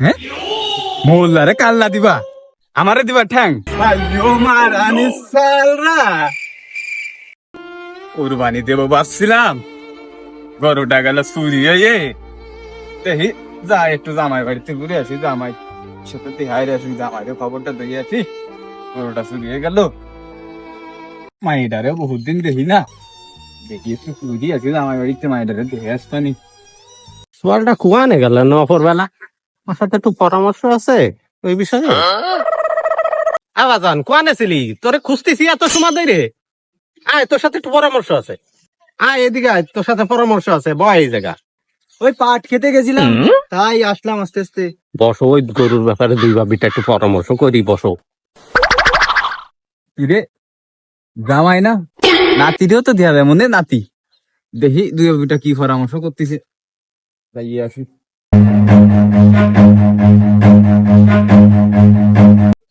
হ্যাঁ? মোল্লারে কাল্লা দিবা। আমারে দিবা ঠ্যাং। মারানি সালরা। কুরবানি দেব ভাবছিলাম। গরুটা গেল চুরি হয়ে দেখি যা একটু জামাই বাড়িতে ঘুরে আসি জামাই। সাথে দেহাই আসি জামাইরে খবরটা দিয়ে আসি। গরুটা চুরি হয়ে গেল। মাইডারে বহুত দিন দেখি না। দেখি একটু চুরি আছি জামাই বাড়িতে মাইডারে দেখে আসতানি। সোয়ালটা কুয়ানে গেল নফর বেলা আমার সাথে একটু পরামর্শ আছে ওই বিষয়ে? আবাজান কুয়ানে ছিলি তোরে খুঁজতেছি এত সময় দেই রে আয় তোর সাথে একটু পরামর্শ আছে। আয় এদিকে আয় তোর সাথে পরামর্শ আছে বয় এই জায়গা। ওই পাট খেতে গেছিলাম তাই আসলাম আস্তে আস্তে। বসো ওই গরুর ব্যাপারে দুই বাবিটা একটু পরামর্শ করি বসো। রে? জামাই না? নাতিরেও তো দেওয়া দেয়া মনে নাতি। দেখি দুই দুটা কি পরামর্শ করতেছে। যাই আসি।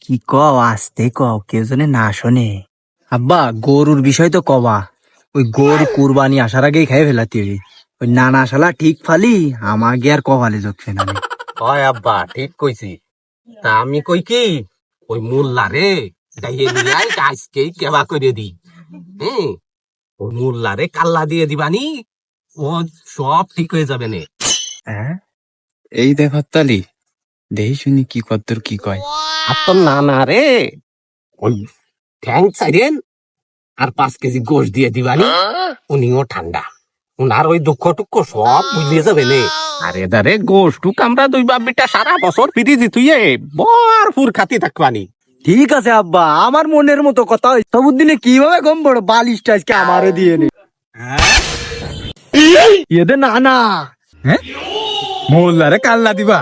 কি কও আসতে কও কেউ জনে না শোনে। আব্বা গরুর বিষয় তো কবা ওই গরু কুরবানি আসার আগেই খাই ফেলাতে হবে ওই নানা শালা ঠিক ফালি আমাকে আর কপালে যোগছে না হয় আব্বা ঠিক কইছি। তা আমি কই কি? ওই মোল্লা রে ডাইয়ে নিয়ে আই আজকেই কেবা করে দি। হ্যাঁ? ওই মোল্লা রে কাল্লা দিয়ে দিবানি ও সব ঠিক হয়ে যাবে নে। হ্যাঁ এই দেখ হত্তালি। দেখি শুনি কি কদ্দুর কি কয়। আর তো না না রে। ওই ঠ্যাং আর পাঁচ কেজি গোশ দিয়ে দিবানি উনিও ঠান্ডা। উনার ওই দুঃখ টুক্ষ সব বুঝিয়ে যাবে নে। আরে দারে গোশ টুক আমরা দুই বাপিটা সারা বছর ফিরি দিতুইয়ে ভরপুর খাতি থাকবানি। ঠিক আছে আব্বা আমার মনের মতো কথা সবুদ্দিনে কীভাবে কম বড় বালিশটা আজকে আমারে দিয়ে নে। এদের না না হ্যাঁ? মোল্লারে কাল্লা দিবা।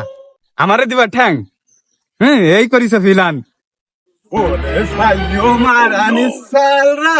আমারে দিবা ঠ্যাং। হ্যাঁ এই করিস ফিলান। মারানি সালরা